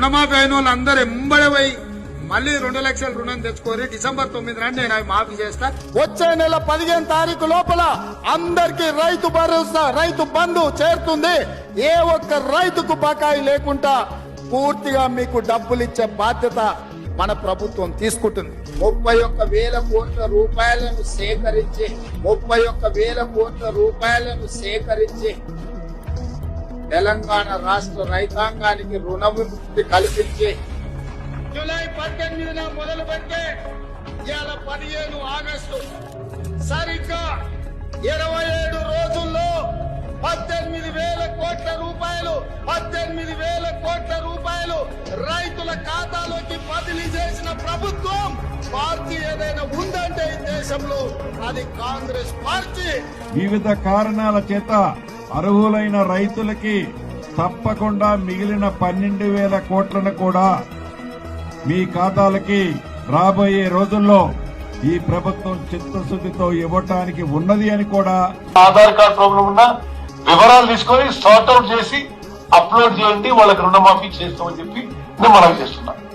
రుణమాఫీ అయిన వాళ్ళు అందరు మళ్ళీ రెండు లక్షల రుణం తెచ్చుకోరి డిసెంబర్ తొమ్మిది నాడు నేను అవి మాఫీ చేస్తా. వచ్చే నెల పదిహేను తారీఖు లోపల అందరికి రైతు భరోసా రైతు బంధు చేరుతుంది. ఏ ఒక్క రైతుకు బకాయి లేకుండా పూర్తిగా మీకు డబ్బులు ఇచ్చే బాధ్యత మన ప్రభుత్వం తీసుకుంటుంది. ముప్పై ఒక్క వేల కోట్ల రూపాయలను సేకరించి ముప్పై ఒక్క వేల కోట్ల రూపాయలను సేకరించి తెలంగాణ రాష్ట్ర రైతాంగానికి రుణ విముక్తి కల్పించి జూలై పద్దెనిమిదిన మొదలు పెట్టే ఇవాళ పదిహేను ఆగస్టు. సరిగ్గా ఇరవై ఏడు రోజుల్లో పద్దెనిమిది వేల కోట్ల రూపాయలు పద్దెనిమిది వేల కోట్ల రూపాయలు రైతుల ఖాతాలోకి బదిలీ చేసిన ప్రభుత్వం పార్టీ ఏదైనా ఉందంటే ఈ దేశంలో అది కాంగ్రెస్ పార్టీ. వివిధ కారణాల చేత అర్హులైన రైతులకి తప్పకుండా మిగిలిన పన్నెండు వేల కోట్లను కూడా మీ ఖాతాలకి రాబోయే రోజుల్లో ఈ ప్రభుత్వం చిత్తశుద్ధితో ఇవ్వటానికి ఉన్నది అని కూడా ఆధార్ కార్డ్ ప్రాబ్లం ఉన్నా వివరాలు తీసుకొని సార్ట్అవుట్ చేసి అప్లోడ్ చేయండి వాళ్ళకి రుణమాఫీ చేస్తామని చెప్పి నేను మనవి చేస్తున్నాను